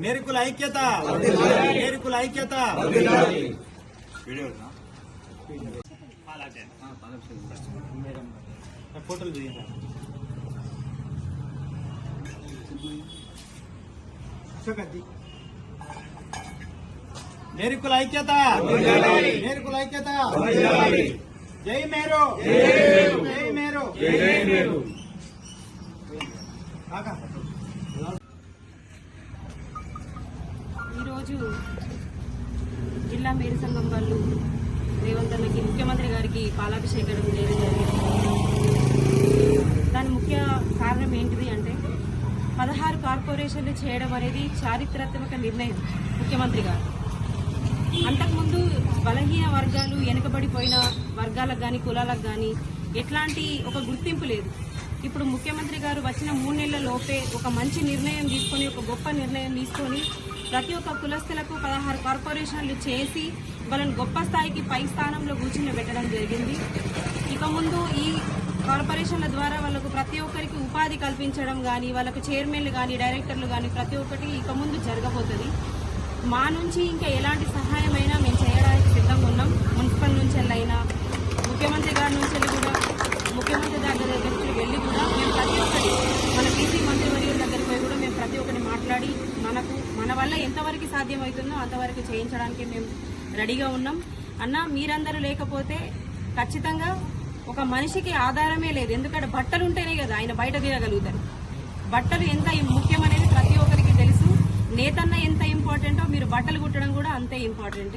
మేరుకుల ఐక్యత. మేరుకుల ఐక్యత. ఫోటోలు మేరుకుల ఐక్యత. మేరుకుల ఐక్యత. జై మేరు. జై మేరు. కాకా ఈరోజు జిల్లా మేరీ సంఘం వాళ్ళు రేవంత్ అన్నకి ముఖ్యమంత్రి గారికి పాలాభిషేకం చేయడం జరిగింది. దాని ముఖ్య కారణం ఏంటిది అంటే పదహారు కార్పొరేషన్లు చేయడం అనేది చారిత్రాత్మక నిర్ణయం ముఖ్యమంత్రి గారు. అంతకుముందు బలహీన వర్గాలు వెనుకబడిపోయిన వర్గాలకు కానీ కులాలకు కానీ ఎట్లాంటి ఒక గుర్తింపు లేదు. ఇప్పుడు ముఖ్యమంత్రి గారు వచ్చిన మూడు నెలల లోపే ఒక మంచి నిర్ణయం తీసుకొని ఒక గొప్ప నిర్ణయం తీసుకొని ప్రతి ఒక్క కులస్తులకు పదహారు కార్పొరేషన్లు చేసి వాళ్ళని గొప్ప స్థాయికి పై స్థానంలో కూర్చుని పెట్టడం జరిగింది. ఇక ముందు ఈ కార్పొరేషన్ల ద్వారా వాళ్ళకు ప్రతి ఒక్కరికి ఉపాధి కల్పించడం కానీ వాళ్ళకు చైర్మన్లు కానీ డైరెక్టర్లు కానీ ప్రతి ఒక్కటి ఇక ముందు జరగబోతుంది. మా నుంచి ఇంకా ఎలాంటి సహాయమైనా మేము చేయడానికి సిద్ధంగా ఉన్నాం. మున్సిపల్ నుంచి అయినా ముఖ్యమంత్రి గారి నుంచి కూడా ముఖ్యమంత్రి గారి దగ్గరికి వెళ్ళి కూడా మేము ప్రతి ఒక్కటి మన బీసీ మంత్రివర్యుల దగ్గరికి పోయి కూడా మేము ప్రతి ఒక్కటి మాట్లాడి మనకు మన వల్ల ఎంతవరకు సాధ్యమవుతుందో అంతవరకు చేయించడానికి మేము రెడీగా ఉన్నాం. అన్న మీరందరూ లేకపోతే ఖచ్చితంగా ఒక మనిషికి ఆధారమే లేదు. ఎందుకంటే బట్టలు ఉంటేనే కదా ఆయన బయట తిరగలుగుతారు. బట్టలు ఎంత ముఖ్యమనేది ప్రతి ఒక్కరికి తెలుసు. నేతన్న ఎంత ఇంపార్టెంటో మీరు బట్టలు కుట్టడం కూడా అంతే ఇంపార్టెంట్.